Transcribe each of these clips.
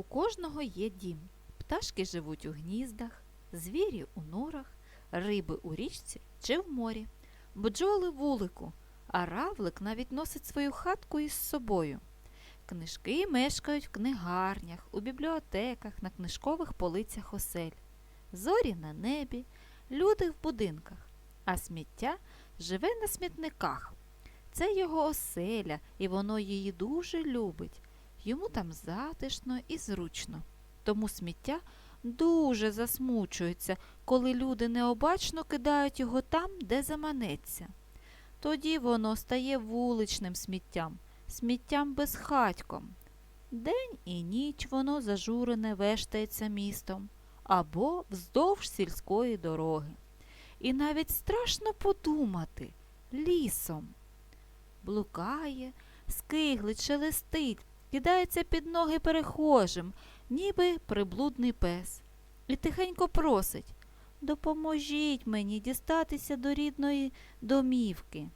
У кожного є дім. Пташки живуть у гніздах, звірі у норах, риби у річці чи в морі, бджоли вулику, а равлик навіть носить свою хатку із собою. Книжки мешкають в книгарнях, у бібліотеках, на книжкових полицях осель. Зорі на небі, люди в будинках, а сміття живе на смітниках. Це його оселя, і воно її дуже любить. Йому там затишно і зручно. Тому сміття дуже засмучується, коли люди необачно кидають його там, де заманеться. Тоді воно стає вуличним сміттям, сміттям безхатьком. День і ніч воно зажурене вештається містом або вздовж сільської дороги. І навіть страшно подумати лісом. Блукає, скиглить, шелестить, кидається під ноги перехожим, ніби приблудний пес, і тихенько просить Допоможіть мені дістатися до рідної домівки.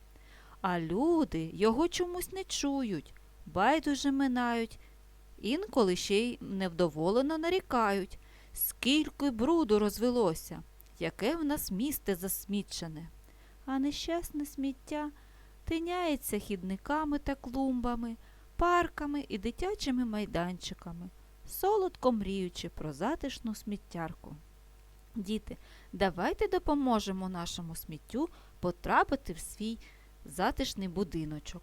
А люди його чомусь не чують, байдуже минають, інколи ще й невдоволено нарікають, скільки бруду розвелося, яке в нас місце засмічене. А нещасне сміття тиняється хідниками та клумбами, парками і дитячими майданчиками, солодко мріючи про затишну сміттярку. Діти, давайте допоможемо нашому сміттю потрапити в свій затишний будиночок.